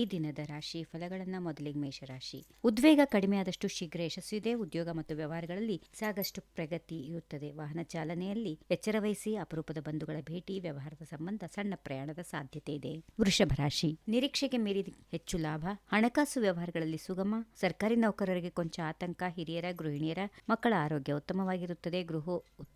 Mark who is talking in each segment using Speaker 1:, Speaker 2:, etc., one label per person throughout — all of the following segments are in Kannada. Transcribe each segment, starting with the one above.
Speaker 1: ಈ ದಿನದ ರಾಶಿ ಫಲಗಳನ್ನ ಮೊದಲಿಗೆ ಮೇಷರಾಶಿ. ಉದ್ವೇಗ ಕಡಿಮೆ ಆದಷ್ಟು ಶೀಘ್ರ ಯಶಸ್ವಿದೆ. ಉದ್ಯೋಗ ಮತ್ತು ವ್ಯವಹಾರಗಳಲ್ಲಿ ಸಾಕಷ್ಟು ಪ್ರಗತಿ ಇರುತ್ತದೆ. ವಾಹನ ಚಾಲನೆಯಲ್ಲಿ ಎಚ್ಚರ ವಹಿಸಿ ಅಪರೂಪದ ಬಂಧುಗಳ ಭೇಟಿ, ವ್ಯವಹಾರದ ಸಂಬಂಧ ಸಣ್ಣ ಪ್ರಯಾಣದ ಸಾಧ್ಯತೆ ಇದೆ. ವೃಷಭ ರಾಶಿ. ನಿರೀಕ್ಷೆಗೆ ಮೀರಿ ಹೆಚ್ಚು ಲಾಭ. ಹಣಕಾಸು ವ್ಯವಹಾರಗಳಲ್ಲಿ ಸುಗಮ. ಸರ್ಕಾರಿ ನೌಕರರಿಗೆ ಕೊಂಚ ಆತಂಕ. ಹಿರಿಯರ, ಗೃಹಿಣಿಯರ ಮಕ್ಕಳ ಆರೋಗ್ಯ ಉತ್ತಮವಾಗಿರುತ್ತದೆ. ಗೃಹ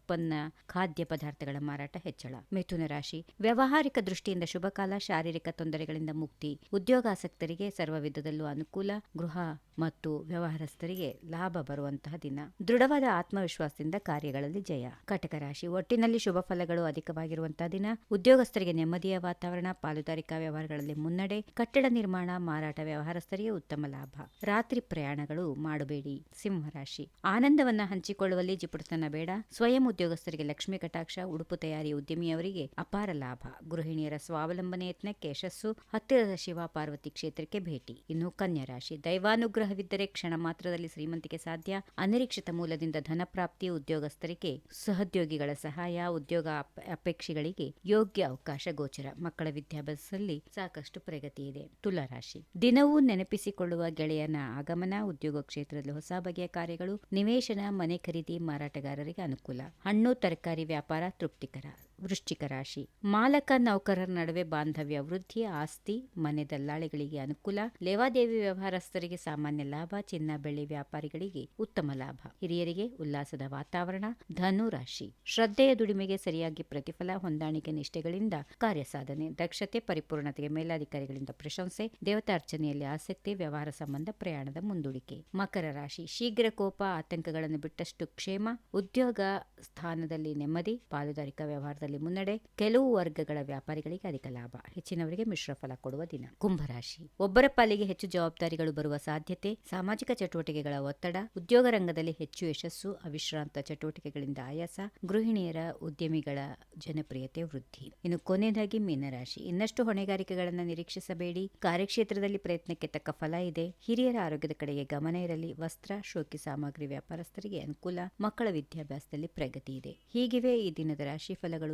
Speaker 1: ಉತ್ಪನ್ನ, ಖಾದ್ಯ ಪದಾರ್ಥಗಳ ಮಾರಾಟ ಹೆಚ್ಚಳ. ಮಿಥುನ ರಾಶಿ. ವ್ಯವಹಾರಿಕ ದೃಷ್ಟಿಯಿಂದ ಶುಭಕಾಲ, ಶಾರೀರಿಕ ತೊಂದರೆಗಳಿಂದ ಮುಕ್ತಿ. ಉದ್ಯೋಗಾಸಕ್ತರಿಗೆ ಸರ್ವ ವಿಧದಲ್ಲೂ ಅನುಕೂಲ, ಗೃಹ ಮತ್ತು ವ್ಯವಹಾರಸ್ಥರಿಗೆ ಲಾಭ ಬರುವಂತಹ ದಿನ. ದೃಢವಾದ ಆತ್ಮವಿಶ್ವಾಸದಿಂದ ಕಾರ್ಯಗಳಲ್ಲಿ ಜಯ. ಕಟಕ ರಾಶಿ. ಒಟ್ಟಿನಲ್ಲಿ ಶುಭ ಫಲಗಳು ಅಧಿಕವಾಗಿರುವಂತಹ ದಿನ. ಉದ್ಯೋಗಸ್ಥರಿಗೆ ನೆಮ್ಮದಿಯ ವಾತಾವರಣ, ಪಾಲುದಾರಿಕಾ ವ್ಯವಹಾರಗಳಲ್ಲಿ ಮುನ್ನಡೆ, ಕಟ್ಟಡ ನಿರ್ಮಾಣ, ಮಾರಾಟ ವ್ಯವಹಾರಸ್ಥರಿಗೆ ಉತ್ತಮ ಲಾಭ. ರಾತ್ರಿ ಪ್ರಯಾಣಗಳು ಮಾಡಬೇಡಿ. ಸಿಂಹರಾಶಿ ಆನಂದವನ್ನ ಹಂಚಿಕೊಳ್ಳುವಲ್ಲಿ ಜಿಪುಟತನ ಬೇಡ. ಸ್ವಯಂ ಉದ್ಯೋಗಸ್ಥರಿಗೆ ಲಕ್ಷ್ಮೀ ಕಟಾಕ್ಷ, ಉಡುಪು ತಯಾರಿ ಉದ್ಯಮಿಯವರಿಗೆ ಅಪಾರ ಲಾಭ. ಗೃಹಿಣಿಯರ ಸ್ವಾವಲಂಬನೆ ಯತ್ನಕ್ಕೆ ಯಶಸ್ಸು, ಹತ್ತಿರದ ಶಿವ ಪಾರ್ವತಿ ಕ್ಷೇತ್ರಕ್ಕೆ ಭೇಟಿ. ಇನ್ನು ಕನ್ಯಾ ರಾಶಿ ದೈವಾನುಗ್ರಹವಿದ್ದರೆ ಕ್ಷಣ ಮಾತ್ರದಲ್ಲಿ ಶ್ರೀಮಂತಿಕೆ ಸಾಧ್ಯ. ಅನಿರೀಕ್ಷಿತ ಮೂಲದಿಂದ ಧನ ಪ್ರಾಪ್ತಿ ಉದ್ಯೋಗಸ್ಥರಿಗೆ, ಸಹೋದ್ಯೋಗಿಗಳ ಸಹಾಯ, ಉದ್ಯೋಗ ಅಪ- ಅಪೇಕ್ಷೆಗಳಿಗೆ ಯೋಗ್ಯ ಅವಕಾಶ ಗೋಚರ. ಮಕ್ಕಳ ವಿದ್ಯಾಭ್ಯಾಸದಲ್ಲಿ ಸಾಕಷ್ಟು ಪ್ರಗತಿ ಇದೆ. ತುಲಾರಾಶಿ. ದಿನವೂ ನೆನಪಿಸಿಕೊಳ್ಳುವ ಗೆಳೆಯನ ಆಗಮನ, ಉದ್ಯೋಗ ಕ್ಷೇತ್ರದಲ್ಲಿ ಹೊಸ ಬಗೆಯ ಕಾರ್ಯಗಳು, ನಿವೇಶನ, ಮನೆ ಖರೀದಿ ಮಾರಾಟಗಾರರಿಗೆ ಅನುಕೂಲ. ಹಣ್ಣು ತರಕಾರಿ ವ್ಯಾಪಾರ ತೃಪ್ತಿಕರ. ವೃಶ್ಚಿಕ ರಾಶಿ. ಮಾಲಕ ನೌಕರರ ನಡುವೆ ಬಾಂಧವ್ಯ ವೃದ್ಧಿ, ಆಸ್ತಿ, ಮನೆ ದಲ್ಲಾಳಿಗಳಿಗೆ ಅನುಕೂಲ, ಲೇವಾದೇವಿ ವ್ಯವಹಾರಸ್ಥರಿಗೆ ಸಾಮಾನ್ಯ ಲಾಭ, ಚಿನ್ನ ಬೆಳ್ಳಿ ವ್ಯಾಪಾರಿಗಳಿಗೆ ಉತ್ತಮ ಲಾಭ. ಹಿರಿಯರಿಗೆ ಉಲ್ಲಾಸದ ವಾತಾವರಣ, ಧನು ರಾಶಿ. ಶ್ರದ್ಧೆಯ ದುಡಿಮೆಗೆ ಸರಿಯಾಗಿ ಪ್ರತಿಫಲ, ಹೊಂದಾಣಿಕೆ ನಿಷ್ಠೆಗಳಿಂದ ಕಾರ್ಯ ಸಾಧನೆ, ದಕ್ಷತೆ, ಪರಿಪೂರ್ಣತೆಗೆ ಮೇಲಾಧಿಕಾರಿಗಳಿಂದ ಪ್ರಶಂಸೆ, ದೇವತಾರ್ಚನೆಯಲ್ಲಿ ಆಸಕ್ತಿ, ವ್ಯವಹಾರ ಸಂಬಂಧ ಪ್ರಯಾಣದ ಮುಂದೂಡಿಕೆ. ಮಕರ ರಾಶಿ. ಶೀಘ್ರ ಕೋಪ, ಆತಂಕಗಳನ್ನು ಬಿಟ್ಟಷ್ಟು ಕ್ಷೇಮ, ಉದ್ಯೋಗ ಸ್ಥಾನದಲ್ಲಿ ನೆಮ್ಮದಿ, ಪಾಲುದಾರಿಕಾ ವ್ಯವಹಾರದಲ್ಲಿ ಮುನ್ನಡೆ ಕೆಲವು ವರ್ಗಗಳ ವ್ಯಾಪಾರಿಗಳಿಗೆ ಅಧಿಕ ಲಾಭ. ಹೆಚ್ಚಿನವರಿಗೆ ಮಿಶ್ರ ಫಲ ಕೊಡುವ ದಿನ. ಕುಂಭರಾಶಿ. ಒಬ್ಬರ ಪಾಲಿಗೆ ಹೆಚ್ಚು ಜವಾಬ್ದಾರಿಗಳು ಬರುವ ಸಾಧ್ಯತೆ, ಸಾಮಾಜಿಕ ಚಟುವಟಿಕೆಗಳ ಒತ್ತಡ, ಉದ್ಯೋಗ ರಂಗದಲ್ಲಿ ಹೆಚ್ಚು ಯಶಸ್ಸು, ಅವಿಶ್ರಾಂತ ಚಟುವಟಿಕೆಗಳಿಂದ ಆಯಾಸ, ಗೃಹಿಣಿಯರ ಉದ್ಯಮಿಗಳ ಜನಪ್ರಿಯತೆ, ವೃದ್ಧಿ. ಇನ್ನು ಕೊನೆಯದಾಗಿ ಮೀನರಾಶಿ. ಇನ್ನಷ್ಟು ಹೊಣೆಗಾರಿಕೆಗಳನ್ನು ನಿರೀಕ್ಷಿಸಬೇಡಿ. ಕಾರ್ಯಕ್ಷೇತ್ರದಲ್ಲಿ ಪ್ರಯತ್ನಕ್ಕೆ ತಕ್ಕ ಫಲ ಇದೆ. ಹಿರಿಯರ ಆರೋಗ್ಯದ ಕಡೆಗೆ ಗಮನ ಇರಲಿ. ವಸ್ತ್ರ, ಶೋಕಿ ಸಾಮಗ್ರಿ ವ್ಯಾಪಾರಸ್ಥರಿಗೆ ಅನುಕೂಲ. ಮಕ್ಕಳ ವಿದ್ಯಾಭ್ಯಾಸದಲ್ಲಿ ಪ್ರಗತಿ ಇದೆ. ಹೀಗಿವೆ ಈ ದಿನದ ರಾಶಿ ಫಲಗಳು.